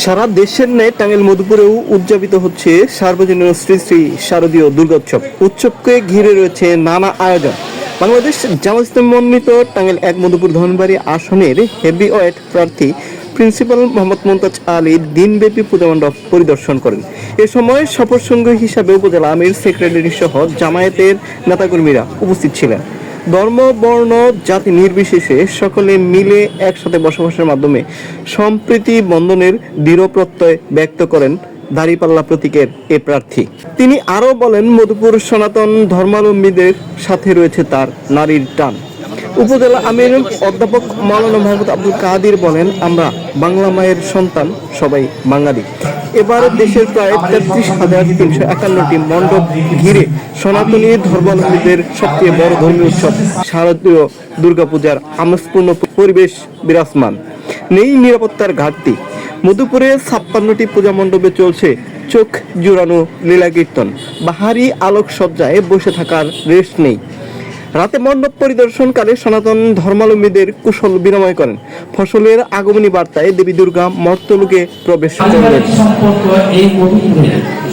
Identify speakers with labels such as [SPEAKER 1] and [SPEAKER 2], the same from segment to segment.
[SPEAKER 1] সারা দেশের ন্যায় টাঙ্গাইল মধুপুরেও উদযাপিত হচ্ছে সার্বজনীন শ্রী শ্রী শারদীয় দুর্গোৎসব। উৎসবকে ঘিরে রয়েছে নানা আয়োজন। বাংলাদেশ জামাত ইসলাম মনোনীত টাঙ্গাইল এক মধুপুর ধনবাড়ি আসনের হেভি ওয়েট প্রার্থী প্রিন্সিপাল মোহাম্মদ মমতাজ আলী দিনব্যাপী পূজা মণ্ডপ পরিদর্শন করেন। এ সময় সফর সঙ্গী হিসাবে উপজেলা আমির সেক্রেটারি সহ জামায়াতের নেতাকর্মীরা উপস্থিত ছিলেন। ধর্ম, বর্ণ, জাতি নির্বিশেষে সকলে মিলে একসাথে বসবাসের মাধ্যমে সম্প্রীতি বন্ধনের দৃঢ় প্রত্যয় ব্যক্ত করেন দাড়িপাল্লা প্রতীকের এ প্রার্থী। তিনি আরও বলেন, মধুপুর সনাতন ধর্মাবলম্বীদের সাথে রয়েছে তার নারীর টান। উপজেলা আমির অধ্যাপক মাওলানা মোহাম্মদ আব্দুল কাদির বলেন, আমরা বাংলা মায়ের সন্তান, সবাই বাঙালি। এবার দেশের প্রায় তেত্রিশ হাজার তিনশো একান্নটি মণ্ডপ ঘিরে সনাতনী ধর্মাবলম্বীদের সবচেয়ে বড় ধর্মীয় উৎসব, শারদীয় দুর্গাপূজার আমেজপূর্ণ পরিবেশ বিরাজমান। নেই নিরাপত্তার ঘাটতি। মধুপুরে ছাপ্পান্নটি পূজা মণ্ডপে চলছে চোখ জুড়ানো লীলা কীর্তন বাহারি আলোকসজ্জায় বসে থাকার রেস্ট নেই। রাতে মণ্ডপ পরিদর্শনকালে সনাতন ধর্মাবলম্বীদের কুশল বিনিময় করেন। ফসলের আগমনী বার্তায় দেবী দুর্গা মর্তলোকে প্রবেশ করলেন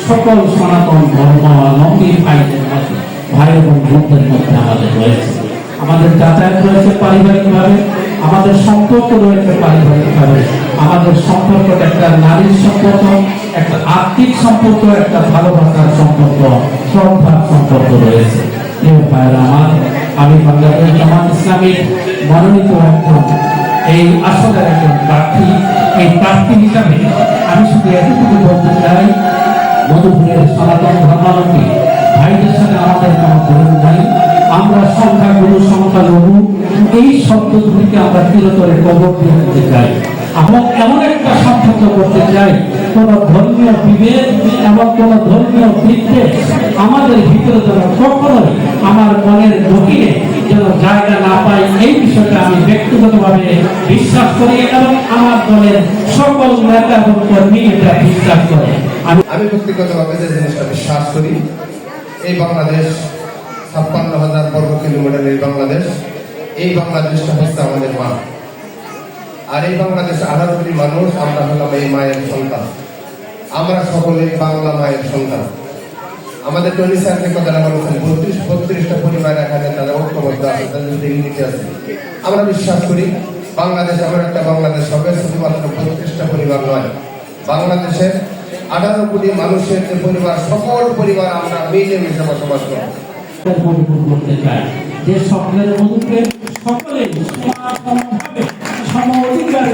[SPEAKER 2] সকল সনাতন ভাই আমাদের যাতায়াত রয়েছে পারিবারিকভাবে, আমাদের সম্পর্ক রয়েছে পারিবারিকভাবে। আমাদের একটা নারীর সম্পর্ক, একটা আর্থিক সম্পর্ক, একটা ভালোবাসার সম্পর্ক সম্পর্ক রয়েছে। আমি বাংলাদেশ জামাত মনোনীত একজন, এই আসলে একজন প্রার্থী, এই প্রার্থী হিসাবে আমি শুধু এতটুকু বলতে চাই, মধুপুরের সনাতন ধর্মাবলম্বী ভাইদের সাথে আমাদের কোনো ভুল নাই। আমরা সংখ্যাগুরু, সংখ্যালঘু, এই শব্দ দুটিকে আমরা চিরতরে কবর দিয়ে দিতে চাই। আমরা এমন একটা সম্পর্ক করতে চাই, কোন ধর্মীয় বিভেদ এবং কোন ধর্মীয় বিদ্বেষ আমাদের ভিতরে যেন কখনোই আমার মনের গভীরে যেন জায়গা না পাই এই বিষয়টা আমি ব্যক্তিগতভাবে বিশ্বাস করি এবং আমার দলের সকল নেতা এবং কর্মী এটা বিশ্বাস করে। আমি
[SPEAKER 3] আমি ব্যক্তিগতভাবে যে জিনিসটা বিশ্বাস করি, এই বাংলাদেশ ছাপ্পান্ন হাজার বর্গ কিলোমিটার এই বাংলাদেশ, এই বাংলাদেশটা হচ্ছে আমাদের মা। আর এই বাংলাদেশে আঠারো কোটি মানুষ, আমরা হলাম এই মায়ের সন্তান। আমরা সকলে বাংলা মায়ের সন্তান। আমাদের টনি স্যার যে কথাটা বলেছেন বত্রিশ, বত্রিশটা পরিবার এখানে তারা ঐক্যবদ্ধ আছে, তাদের ইউনিটি আছে। আমরা বিশ্বাস করি, বাংলাদেশ এমন একটা বাংলাদেশ হবে, শুধুমাত্র বত্রিশটা পরিবার নয়, বাংলাদেশের আঠারো কোটি মানুষের যে পরিবার, সকল পরিবার আমরা মিলে মিশে বসবাস করব।
[SPEAKER 2] করতে চাই। যে স্বপ্নের মধ্যে সকলে সম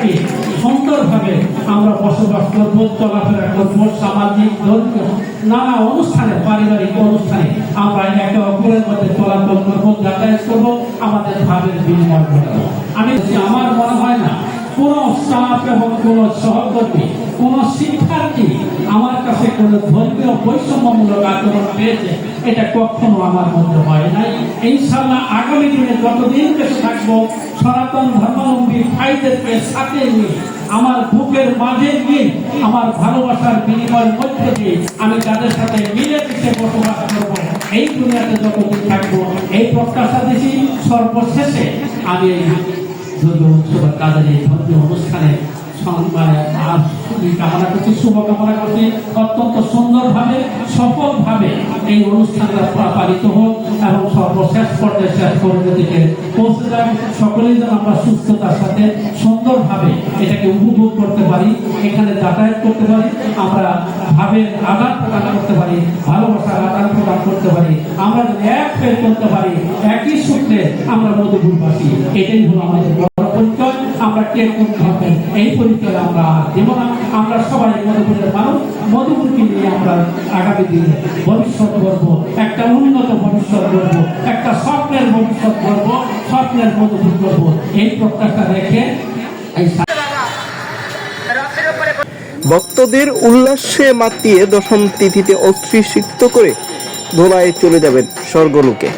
[SPEAKER 2] সুন্দরভাবে আমরা বসবাস করব, চলাফেরা করব, সামাজিক, ধর্মীয়, নানা অনুষ্ঠানে, পারিবারিক অনুষ্ঠানে আমরা একে অপরের মধ্যে চলাচল করব, যাতায়াত করব, আমাদের ভাবের বিনিময় করব। আমি আমার মনে হয় না, কোনো স্টাফ এবং কোনো সহকর্মী কোন শিক্ষার্থী আমার কাছে কোন ধর্মীয় বৈষম্যমূলক আচরণ পেয়েছে, এটা কখনো আমার মধ্যে হয় নাই। ইনশাল্লাহ আগামী দিনে যতদিন বেঁচে থাকব, সনাতন ধর্মাবলম্বী ভাইদেরকে সাথে নিয়ে, আমার বুকের মাঝে নিয়ে, আমার ভালোবাসার বিনিময়ের মধ্যে দিয়ে আমি তাদের সাথে মিলে মিশে বসবাস করব। এই দুনিয়াতে যতদিন থাকব, এই প্রত্যাশা দিছি, সর্বশেষে আমি এই দুর্গা উৎসবের তাদের এই ধর্মীয় অনুষ্ঠানে কামনা করছি, শুভকামনা করছি। অত্যন্ত সুন্দরভাবে, সফলভাবে এই অনুষ্ঠানটা হোক এবং সর্বশেষ পর্যায়ে শেষ পরিণতিকে পৌঁছে সকলেই যেন আমরা সুস্থতার সাথে সুন্দরভাবে এটাকে উপভোগ করতে পারি, এখানে যাতায়াত করতে পারি, আমরা ভাবের আদান প্রদান করতে পারি ভালোবাসার আদান প্রদান করতে পারি, আমরা এক করতে পারি, একই সূত্রে আমরা মধুপুরবাসী। এটাই হলো আমাদের আমরা ধর্মের এই পরিচয় আমরা আমরা সবাই মধুপুরের মানুষ। মধুপুরকে নিয়ে আমরা আগামী দিনে ভবিষ্যৎ করব একটা উন্নত ভবিষ্যৎ করব একটা স্বপ্নের ভবিষ্যৎ করব স্বপ্নের মধুপুর করব এই প্রত্যাশা রেখে
[SPEAKER 1] ভক্তদের উল্লাসে মাতিয়ে দশম তিথিতে অস্থি সিক্ত করে ধোলায় চলে যাবেন স্বর্গলোকে।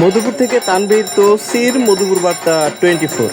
[SPEAKER 1] মধুপুর থেকে তানবীর সির মধুপুর বার্তা টোয়েন্টি ফোর।